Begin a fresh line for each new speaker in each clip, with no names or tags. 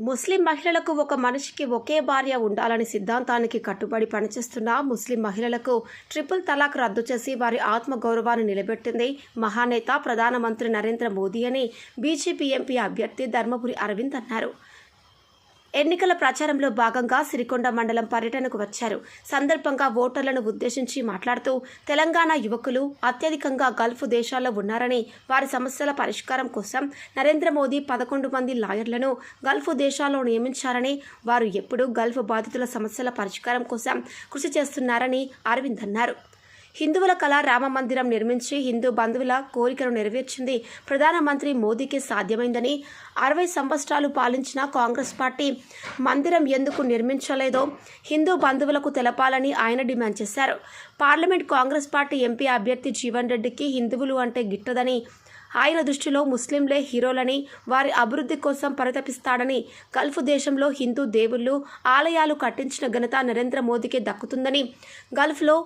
ముస్లిం మహిళలకు ఒక మనిషికి ఒకే భార్య ఉండాలని సిద్ధాంతానికి కట్టుబడి పనిచేస్తున్న ముస్లిం మహిళలకు ట్రిపుల్ తలాక్ రద్దు చేసి వారి ఆత్మగౌరవాన్ని నిలబెట్టింది మహానేత ప్రధానమంత్రి నరేంద్ర మోదీ అని బీజేపీ ఎంపీ అభ్యర్థి ధర్మపురి అరవింద్ అన్నారు. ఎన్నికల ప్రచారంలో భాగంగా సిరికొండ మండలం పర్యటనకు వచ్చారు. సందర్భంగా ఓటర్లను ఉద్దేశించి మాట్లాడుతూ తెలంగాణ యువకులు అత్యధికంగా గల్ఫ్ దేశాల్లో ఉన్నారని వారి సమస్యల పరిష్కారం కోసం నరేంద్ర మోదీ పదకొండు మంది లాయర్లను గల్ఫ్ దేశాల్లో నియమించారని వారు ఎప్పుడూ గల్ఫ్ బాధితుల సమస్యల పరిష్కారం కోసం కృషి చేస్తున్నారని అరవింద్ అన్నారు. హిందువుల కళ రామ మందిరం నిర్మించి హిందూ బంధువుల కోరికను నెరవేర్చింది ప్రధానమంత్రి మోదీకి సాధ్యమైందని అరవై సంవత్సరాలు పాలించిన కాంగ్రెస్ పార్టీ మందిరం ఎందుకు నిర్మించలేదో హిందూ బంధువులకు తెలపాలని ఆయన డిమాండ్ చేశారు. పార్లమెంట్ కాంగ్రెస్ పార్టీ ఎంపీ అభ్యర్థి జీవన్ రెడ్డికి హిందువులు అంటే గిట్టదని ఆయన దృష్టిలో ముస్లింలే హీరోలని వారి అభివృద్ధి కోసం పరితపిస్తాడని గల్ఫ్ దేశంలో హిందూ దేవుళ్ళు ఆలయాలు కట్టించిన ఘనత నరేంద్ర మోదీకే దక్కుతుందని గల్ఫ్లో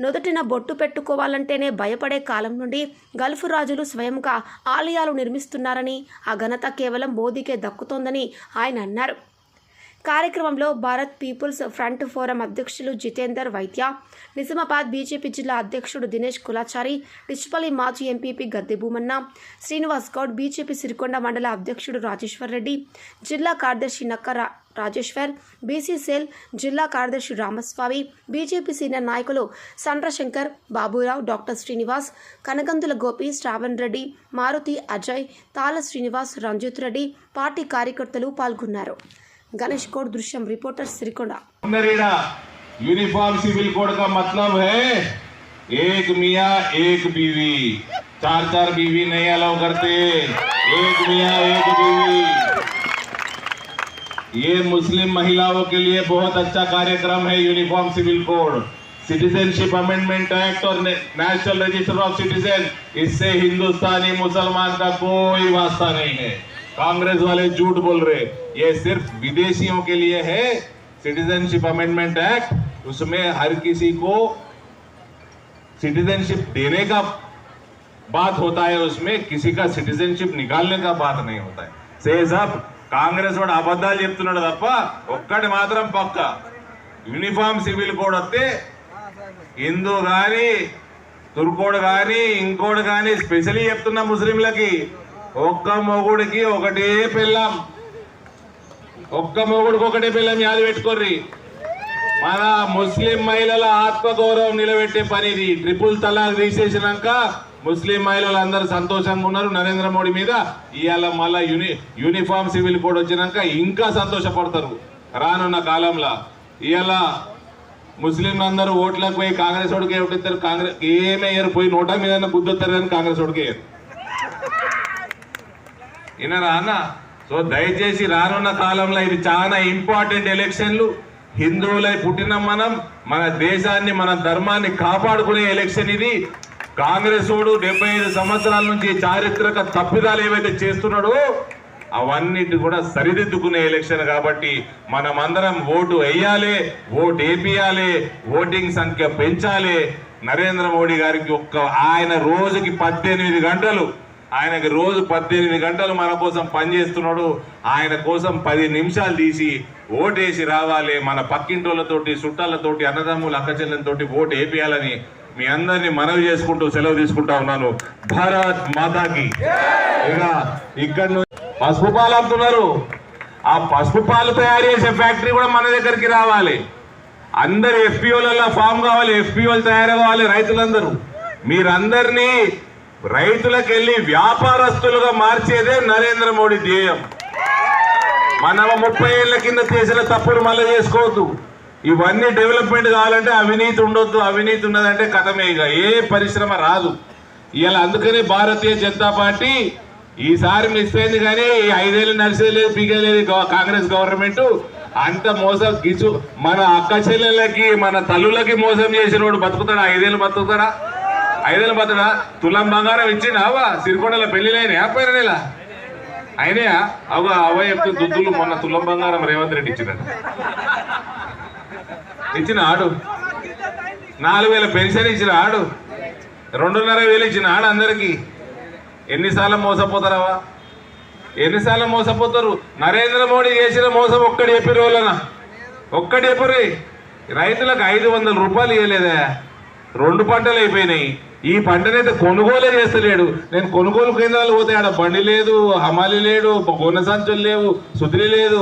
నుదుటిన బొట్టు పెట్టుకోవాలంటేనే భయపడే కాలం నుండి గల్ఫ్ రాజులు స్వయంగా ఆలయాలు నిర్మిస్తున్నారని ఆ ఘనత కేవలం మోదీకే దక్కుతోందని ఆయన అన్నారు. కార్యక్రమంలో భారత్ పీపుల్స్ ఫ్రంట్ ఫోరం అధ్యక్షులు జితేందర్ వైద్య నిజామాబాద్ బీజేపీ జిల్లా అధ్యక్షుడు దినేష్ కులాచారి డిచ్పల్లి మాజీ ఎంపీపీ గద్దె భూమన్న శ్రీనివాస్ గౌడ్ బీజేపీ సిరికొండ మండల అధ్యక్షుడు రాజేశ్వర్ రెడ్డి జిల్లా కార్యదర్శి నక్క రాజేశ్వర్ బీసీ సెల్ జిల్లా కార్యదర్శి రామస్వామి బీజేపీ సీనియర్ నాయకులు సండ్రశంకర్ బాబురావు డాక్టర్ శ్రీనివాస్ కనగందుల గోపి శ్రావణ్ రెడ్డి మారుతి అజయ్ తాళ శ్రీనివాస్ రంజిత్ రెడ్డి పార్టీ కార్యకర్తలు పాల్గొన్నారు గణేష్ గౌడ్ దృశ్యం reporter Sirikonda
NREGA uniform civil code का मतलब है एक मियाँ एक बीवी चार चार बीवी नहीं अलाउ करते एक मियाँ एक बीवी ये मुस्लिम महिलाओं के लिए बहुत अच्छा कार्यक्रम है uniform civil code citizenship amendment act और नेशनल रजिस्टर ऑफ़ सिटीजन इससे हिंदुस्तानी मुसलमान का कोई वास्ता नहीं है। कांग्रेस वाले झूठ बोल रहे ये सिर्फ़ विदेशियों के लिए है सिटीजनशिप अमेंडमेंट एक्ट उसमें हर किसी को सिटीजनशिप देने का बात होता है, उसमें किसी का सिटीजनशिप निकालने का बात नहीं होता है। से सब కాంగ్రెస్ వాడు అబద్ధాలు చెప్తున్నాడు తప్ప ఒక్కటి మాత్రం పక్క. యూనిఫామ్ సివిల్ కోడ్ వస్తే హిందూ కానీ తుర్కోడు కానీ ఇంకోడు కానీ స్పెషల్లీ చెప్తున్నా ముస్లింలకి ఒక్క మొగుడికి ఒకటే పిల్లం ఒక్క మొగుడికి ఒకటే పిల్లం యాది పెట్టుకోర్రి. మన ముస్లిం మహిళల ఆత్మగౌరవం నిలబెట్టే పని ఇది ట్రిపుల్ తలాక్ తీసేసినాక ముస్లిం మహిళలు అందరూ సంతోషంగా ఉన్నారు నరేంద్ర మోడీ మీద. ఇవాళ మళ్ళా యూని యూనిఫామ్ సివిల్ కోడ్ వచ్చినాక ఇంకా సంతోషపడతారు రానున్న కాలంలో. ఇవాళ ముస్లింలు అందరూ ఓట్లకు పోయి కాంగ్రెస్ వాడికి ఓటిస్తారు కాంగ్రెస్ ఏమయ్యారు పోయి నోటా మీద గుద్దొస్తారు కానీ కాంగ్రెస్ ఓడికి వేయరు వినరా అన్న? సో దయచేసి రానున్న కాలంలో ఇది చాలా ఇంపార్టెంట్ ఎలక్షన్లు. హిందువులై పుట్టిన మనం మన దేశాన్ని మన ధర్మాన్ని కాపాడుకునే ఎలక్షన్ ఇది. కాంగ్రెస్ ఓడు డెబ్బై ఐదు సంవత్సరాల నుంచి చారిత్రక తప్పిదాలు ఏవైతే చేస్తున్నాడో అవన్నిటి కూడా సరిదిద్దుకునే ఎలక్షన్ కాబట్టి మనమందరం ఓటు వేయాలి ఓటు వేపియాలి ఓటింగ్ సంఖ్య పెంచాలి. నరేంద్ర మోడీ గారికి ఒక్క ఆయన రోజుకి పద్దెనిమిది గంటలు ఆయనకి రోజు పద్దెనిమిది గంటలు మన కోసం పనిచేస్తున్నాడు. ఆయన కోసం పది నిమిషాలు తీసి ఓటేసి రావాలి. మన పక్కింటోళ్ళతోటి చుట్టాలతోటి అన్నదమ్ములు అక్కచెల్లెలతోటి ఓటు వేపియాలని మీ అందరినీ మనవి చేసుకుంటూ సెలవు తీసుకుంటా ఉన్నాను. భారత్ మాతాకి. ఇక ఇక్కడ పసుపు పాలు అమ్ముతున్నారు. ఆ పసుపు పాలు తయారు చేసే ఫ్యాక్టరీ కూడా మన దగ్గరికి రావాలి. అందరు ఎఫ్పిఓలలో ఫామ్ కావాలి ఎఫ్పిఓలు తయారు కావాలి రైతులందరూ. మీరందరినీ రైతులకు వెళ్ళి వ్యాపారస్తులుగా మార్చేదే నరేంద్ర మోడీ ధ్యేయం. మనం ముప్పై ఏళ్ళ కింద చేసిన తప్పులు మళ్ళీ చేసుకోవద్దు. ఇవన్నీ డెవలప్మెంట్ కావాలంటే అవినీతి ఉండొద్దు అవినీతి ఉన్నదంటే కథమే ఇక. ఏ పరిశ్రమ రాదు. ఇలా అందుకనే భారతీయ జనతా పార్టీ ఈసారి మిస్ అయింది కానీ ఈ ఐదేళ్ళు నడిచేయలేదు పీకేలేదు కాంగ్రెస్ గవర్నమెంట్. అంత మోసం గిచు మన అక్క చెల్లెళ్ళకి మన తల్లులకి మోసం చేసిన వాడు బతుకుతాడా? ఐదేళ్ళు బతుకుతాడా? ఐదేళ్ళు బతుడా తులం బంగారం ఇచ్చిండావా సిరికొండల పెళ్ళిలైనా పోయిన నెల. అయినా అవ అవ చెప్తే దుద్దులు మొన్న తులం బంగారం రేవంత్ రెడ్డి ఇచ్చినట్టు ఇచ్చిన ఆడు. నాలుగు వేల పెన్షన్ ఇచ్చిన ఆడు. రెండున్నర వేలు ఇచ్చిన ఆడు అందరికీ. ఎన్నిసార్లు మోసపోతారావా? ఎన్నిసార్లు మోసపోతారు? నరేంద్ర మోడీ చేసిన మోసం ఒక్కటి చెప్పి రోజులన ఒక్కటి చెప్పరి రైతులకు ఐదు వందల రూపాయలు ఇవ్వలేదా రెండు పంటలు అయిపోయినాయి. ఈ పంటనైతే కొనుగోలే చేస్తలేడు నేను కొనుగోలు కేంద్రాలు పోతే ఆడ బండి లేదు హమాలి లేడు గొన్న సంచులు లేవు సుదిరి లేదు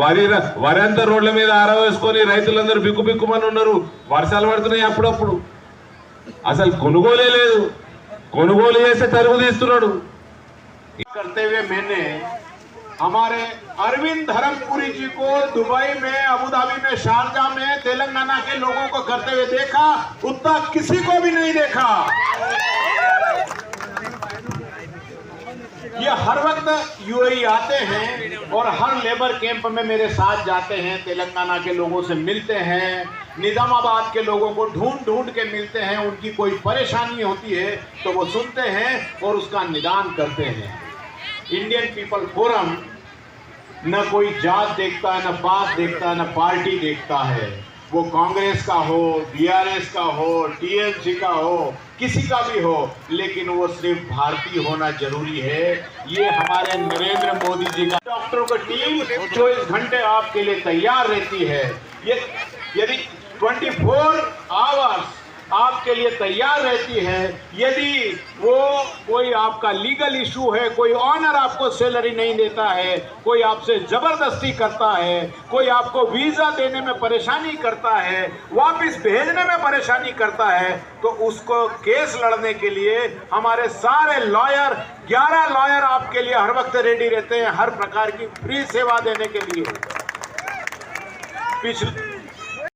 వరి ర- వరి అంతా రోడ్ల మీద ఆరవేసుకొని రైతులందరూ బిక్కు బిక్కుమని ఉన్నారు వర్షాలు పడుతున్నాయి అప్పుడప్పుడు అసలు కొనుగోలే లేదు కొనుగోలు చేస్తే తరుగు తీస్తున్నాడు
करते हुए मैंने हमारे अरविंद धर्मपुरी जी को दुबई में अबू धाबी में शारजा में तेलंगाना के लोगों को करते हुए देखा उतना किसी को भी नहीं देखा ये हर वक्त यूएई आते हैं और हर लेबर कैंप में मेरे साथ जाते हैं, तेलंगाना के लोगों से मिलते हैं, निजामाबाद के लोगों को ढूंढ ढूंढ के मिलते हैं, उनकी कोई परेशानी होती है तो वो सुनते हैं और उसका निदान करते हैं। इंडियन पीपल फोरम न कोई जात देखता है, न पात देखता है, न पार्टी देखता है। वो कांग्रेस का हो, बीआरएस का हो, टीएमसी का हो, किसी का भी हो, लेकिन वो सिर्फ़ भारतीय होना ज़रूरी है। ये हमारे नरेंद्र मोदी जी का डॉक्टरों की टीम चौबीस घंटे आपके लिए तैयार रहती है। ये यदि 24 आवर्स आपके लिए तैयार रहती है। यदि वो कोई आपका लीगल इशू है, कोई ऑनर आपको सैलरी नहीं देता है, कोई आपसे ज़बरदस्ती करता है, कोई आपको वीज़ा देने में परेशानी करता है, वापस भेजने में परेशानी करता है तो उसको केस लड़ने के लिए हमारे सारे लॉयर 11 लॉयर आपके लिए हर वक्त रेडी रहते हैं, हर प्रकार की फ्री सेवा देने के लिए। पिछले